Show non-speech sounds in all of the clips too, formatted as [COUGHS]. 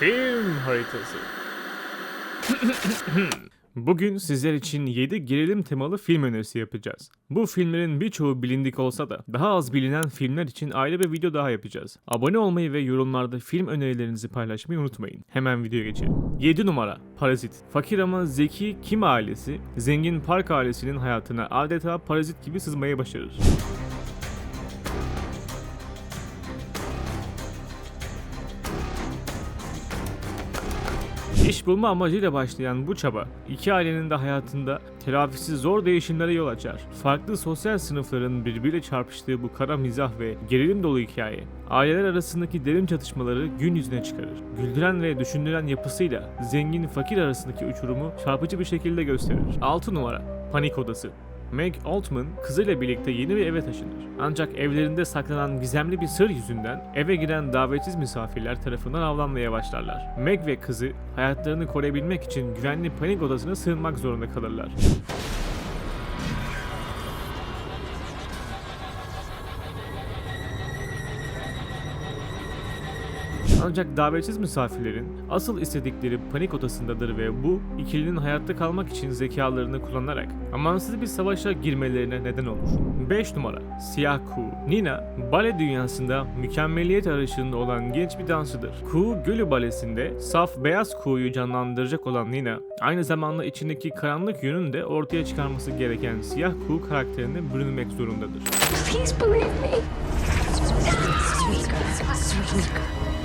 Film haritası. [COUGHS] Bugün sizler için 7 gerilim temalı film önerisi yapacağız. Bu filmlerin birçoğu bilindik olsa da daha az bilinen filmler için ayrı bir video daha yapacağız. Abone olmayı ve yorumlarda film önerilerinizi paylaşmayı unutmayın. Hemen videoya geçelim. 7 numara Parazit. Fakir ama zeki Kim ailesi, zengin Park ailesinin hayatına adeta parazit gibi sızmaya başarır. İş bulma amacıyla başlayan bu çaba, iki ailenin de hayatında telafisi zor değişimlere yol açar. Farklı sosyal sınıfların birbiriyle çarpıştığı bu kara mizah ve gerilim dolu hikaye, aileler arasındaki derin çatışmaları gün yüzüne çıkarır. Güldüren ve düşündüren yapısıyla zengin fakir arasındaki uçurumu çarpıcı bir şekilde gösterir. 6 numara Panik Odası Meg Altman kızıyla birlikte yeni bir eve taşınır. Ancak evlerinde saklanan gizemli bir sır yüzünden eve giren davetsiz misafirler tarafından avlanmaya başlarlar. Meg ve kızı hayatlarını koruyabilmek için güvenli panik odasına sığınmak zorunda kalırlar. Ancak davetsiz misafirlerin asıl istedikleri panik odasındadır ve bu ikilinin hayatta kalmak için zekalarını kullanarak amansız bir savaşa girmelerine neden olur. 5 numara Siyah Kuğu Nina, bale dünyasında mükemmeliyet arayışında olan genç bir dansçıdır. Kuğu Gölü Balesi'nde saf beyaz kuğuyu canlandıracak olan Nina, aynı zamanda içindeki karanlık yönünü de ortaya çıkarması gereken siyah kuğu karakterine bürünmek zorundadır. Please believe me.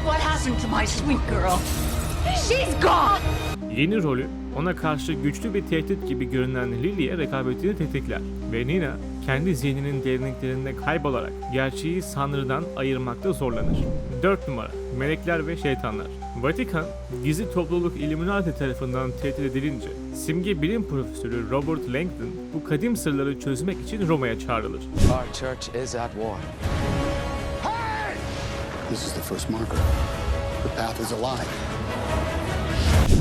What happened to my sweet girl? She's gone. Yeni rolü ona karşı güçlü bir tehdit gibi görünen Lily'e rekabetini tetikler ve Nina kendi zihninin derinliklerinde kaybolarak gerçeği sanrıdan ayırmakta zorlanır. 4 numara Melekler ve Şeytanlar Vatikan, gizli topluluk Illuminati tarafından tehdit edilince simge bilim profesörü Robert Langdon bu kadim sırları çözmek için Roma'ya çağrılır. Our church is at war. This is the first marker. The path is alive.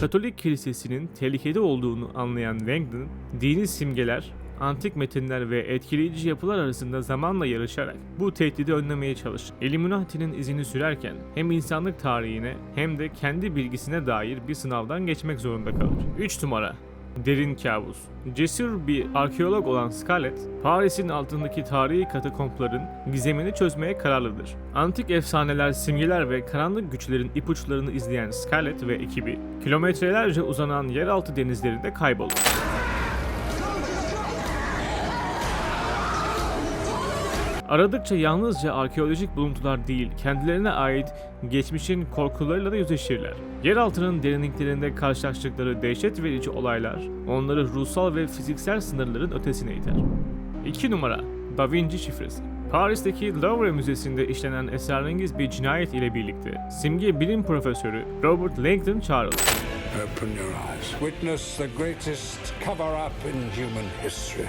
Katolik kilisesinin tehlikede olduğunu anlayan Langdon, dini simgeler, antik metinler ve etkileyici yapılar arasında zamanla yarışarak bu tehdidi önlemeye çalışır. Illuminati'nin izini sürerken hem insanlık tarihine hem de kendi bilgisine dair bir sınavdan geçmek zorunda kalır. 3 numara Derin kabus. Cesur bir arkeolog olan Scarlett, Paris'in altındaki tarihi katakompların gizemini çözmeye kararlıdır. Antik efsaneler, simgeler ve karanlık güçlerin ipuçlarını izleyen Scarlett ve ekibi, kilometrelerce uzanan yeraltı denizlerinde kaybolur. Aradıkça yalnızca arkeolojik buluntular değil, kendilerine ait geçmişin korkularıyla da yüzleşirler. Yeraltının derinliklerinde karşılaştıkları dehşet verici olaylar, onları ruhsal ve fiziksel sınırların ötesine iter. 2 numara Da Vinci şifresi Paris'teki Louvre Müzesi'nde işlenen esrarengiz bir cinayet ile birlikte simge bilim profesörü Robert Langdon çağrılır. Open your eyes. Witness the greatest cover up in human history.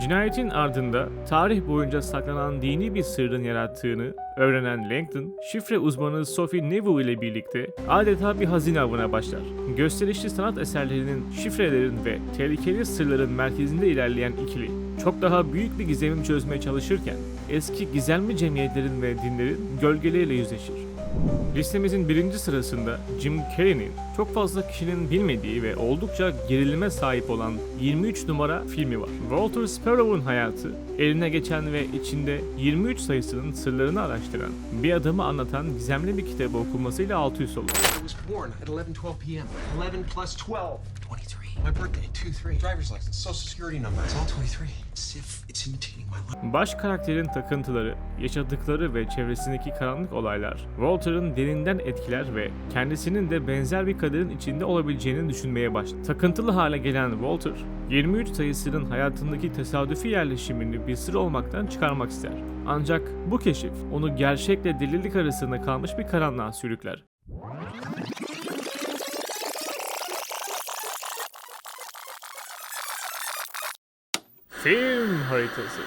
Cinayetin ardında tarih boyunca saklanan dini bir sırrın yarattığını öğrenen Langdon, şifre uzmanı Sophie Neville ile birlikte adeta bir hazine avına başlar. Gösterişli sanat eserlerinin, şifrelerin ve tehlikeli sırların merkezinde ilerleyen ikili, çok daha büyük bir gizemi çözmeye çalışırken eski gizemli cemiyetlerin ve dinlerin gölgeleriyle yüzleşir. Listemizin birinci sırasında Jim Carrey'nin çok fazla kişinin bilmediği ve oldukça gerilime sahip olan 23 numara filmi var. Walter Sparrow'un hayatı, eline geçen ve içinde 23 sayısının sırlarını araştıran, bir adamı anlatan gizemli bir kitabı okunmasıyla altı üst olur. I was born at 11:12 p.m. 11 plus 12. 23. My birthday, 2-3. Driver's license, social security number. It's all 23. It's if it's imitating my life. Baş karakterin takıntıları, yaşadıkları ve çevresindeki karanlık olaylar, Walter'ın derinden etkiler ve kendisinin de benzer bir kaderin içinde olabileceğini düşünmeye başlar. Takıntılı hale gelen Walter, 23 sayısının hayatındaki tesadüfi yerleşimini bir sır olmaktan çıkarmak ister. Ancak bu keşif onu gerçekle delilik arasında kalmış bir karanlığa sürükler. Film [LAUGHS] haritası